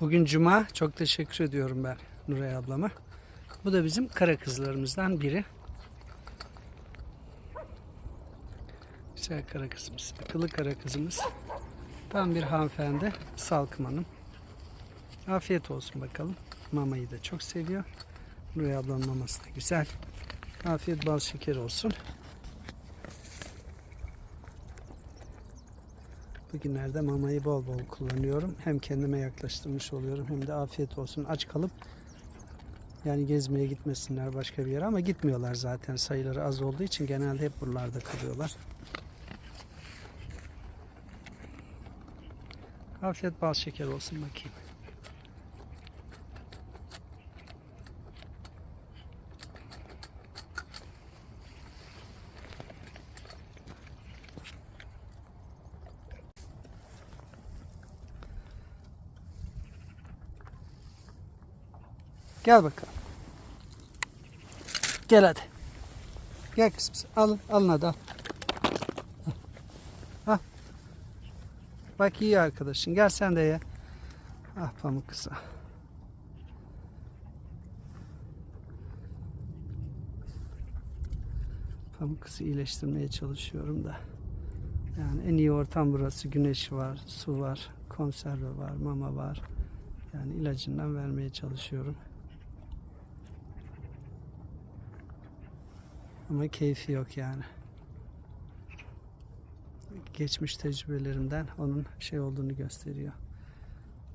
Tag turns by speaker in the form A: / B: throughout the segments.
A: Bugün cuma. Çok teşekkür ediyorum ben Nuray ablama. Bu da bizim kara kızlarımızdan biri. Güzel kara kızımız. Akıllı kara kızımız. Tam bir hanımefendi. Salkım Hanım. Afiyet olsun bakalım. Mamayı da çok seviyor. Nuray ablanın maması da güzel. Afiyet bal şeker olsun. Bugünlerde mamayı bol bol kullanıyorum. Hem kendime yaklaştırmış oluyorum hem de afiyet olsun. Aç kalıp yani gezmeye gitmesinler başka bir yere ama gitmiyorlar zaten. Sayıları az olduğu için genelde hep buralarda kalıyorlar. Afiyet bal şeker olsun bakayım. Gel bakalım. Gel hadi. Gel kızım. Alın, alın hadi al. Al. Bak iyi arkadaşın. Gel sen de ye. Ah pamuk kıza. Pamuk kızı iyileştirmeye çalışıyorum da. Yani en iyi ortam burası. Güneş var, su var, konserve var, mama var. Yani ilacından vermeye çalışıyorum. Ama keyfi yok yani. Geçmiş tecrübelerinden onun şey olduğunu gösteriyor.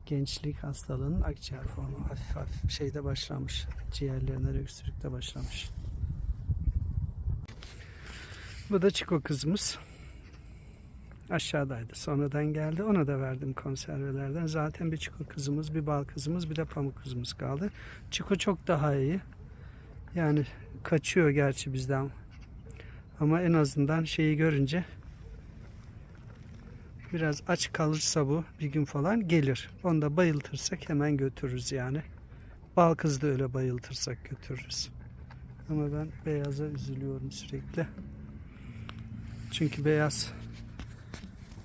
A: Gençlik hastalığının akciğer formu hafif hafif şeyde başlamış. Ciğerlerine öksürükte başlamış. Bu da Çiko kızımız. Aşağıdaydı. Sonradan geldi. Ona da verdim konservelerden. Zaten bir Çiko kızımız, bir bal kızımız, bir de pamuk kızımız kaldı. Çiko çok daha iyi. Yani kaçıyor gerçi bizden. Ama en azından şeyi görünce biraz aç kalırsa bu bir gün falan gelir. Onu da bayıltırsak hemen götürürüz yani. Bal kız da öyle bayıltırsak götürürüz. Ama ben beyaza üzülüyorum sürekli. Çünkü beyaz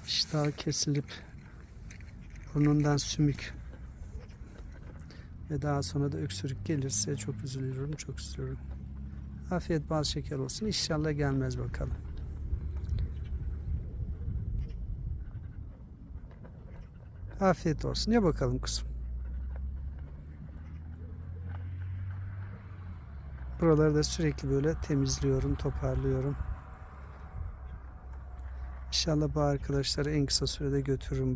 A: iştahı kesilip burnundan sümük ve daha sonra da öksürük gelirse çok üzülüyorum, çok üzülüyorum. Afiyet bal şeker olsun. İnşallah gelmez bakalım. Afiyet olsun. Ya bakalım kızım. Buraları da sürekli böyle temizliyorum, toparlıyorum. İnşallah bu arkadaşları en kısa sürede götürürüm.